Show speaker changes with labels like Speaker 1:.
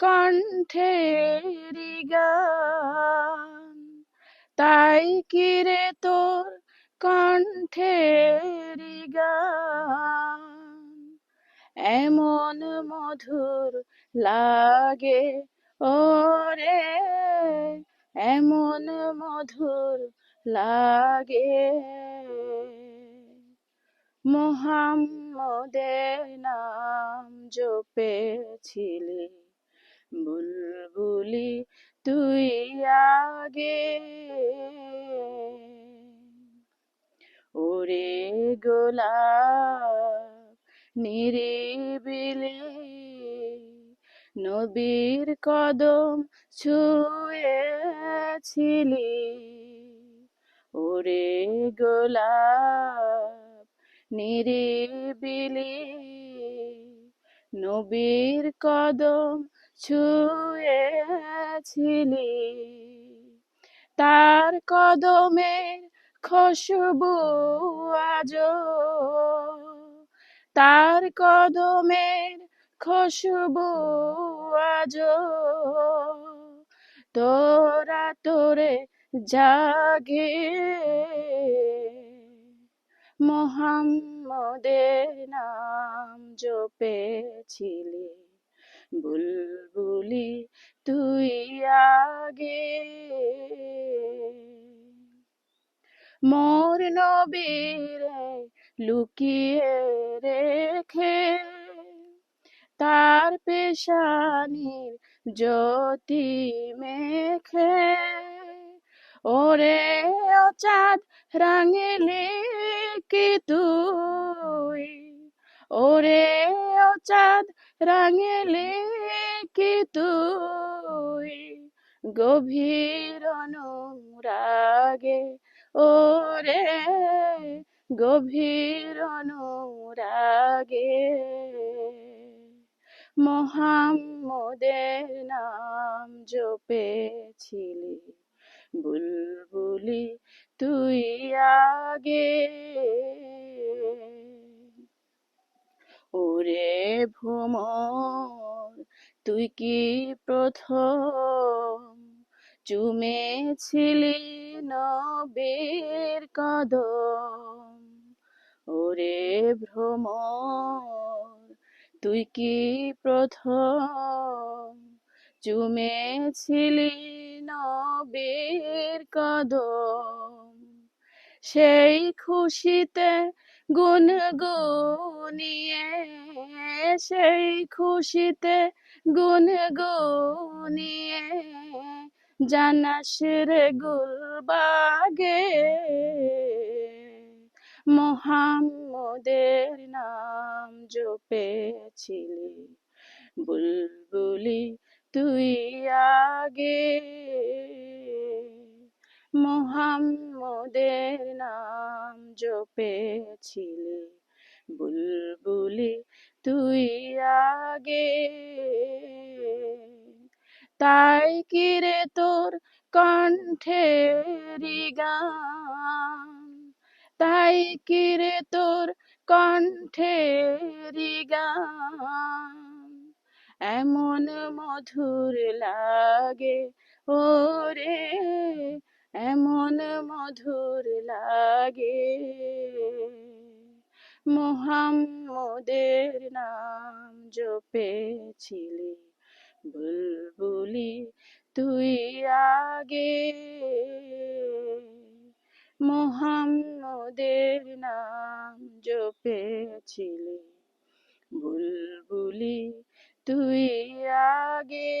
Speaker 1: কণ্ঠের গান। তাই কিরে তোর কণ্ঠের গান? এমন মধুর লাগে ওরে, এমন মধুর লাগে। মোহাম্মদের নাম জপেছিলি বুলবুলি তুই আগে। ওরে গোলাপ নিরিবিলি নবীর কদম ছুঁয়েছিলি। ওরে গোলাপ নিরিবিলি নবীর কদম ছুঁয়েছিলি। তার কদমের খুশবু আজ তার কদমের খুশবু আজ তোরা তোরে জাগে মোহাম্মদের নাম জপেছিলি। বুলবুলি, তুই আগে। মোর নবীর লুকিয়ে রেখে, তার পেশানির জ্যোতি মেখে। ওরে ও চাঁদ রাঙেলি কি তুই? চাঁদ রাঙেলি কি তুই? গভীর অনুরাগে, ওরে গভীর অনুরাগে। মোহাম্মদের নাম জপেছিলি, বুলবুলি তুই আগে। ওরে ভ্রমর, তুই কি প্রথম? চুমেছিলি নবীর কদম। ওরে ভ্রমর, তুই কি প্রথম? চুমেছিলি নবীর কদম। সেই খুশিতে গুনগুনিয়ে সেই খুশিতে গুনগুনিয়ে জানাস রে গুলবাগে মোহাম্মদের নাম জপেছিলি। বুলবুলি তুই আগে মোহাম্মদের নাম জপেছিলি। বুলবুলি, তুই আগে। তাই কিরে তোর কণ্ঠেরি গান? তাই কিরে তোর কণ্ঠেরি গান? এমন মধুর লাগে, ওরে। এমন মধুর লাগে। মোহাম্মদের নাম জপেছিলি বুলবুলি তুই আগে। মোহাম্মদের নাম জপেছিলি বুলবুলি তুই আগে।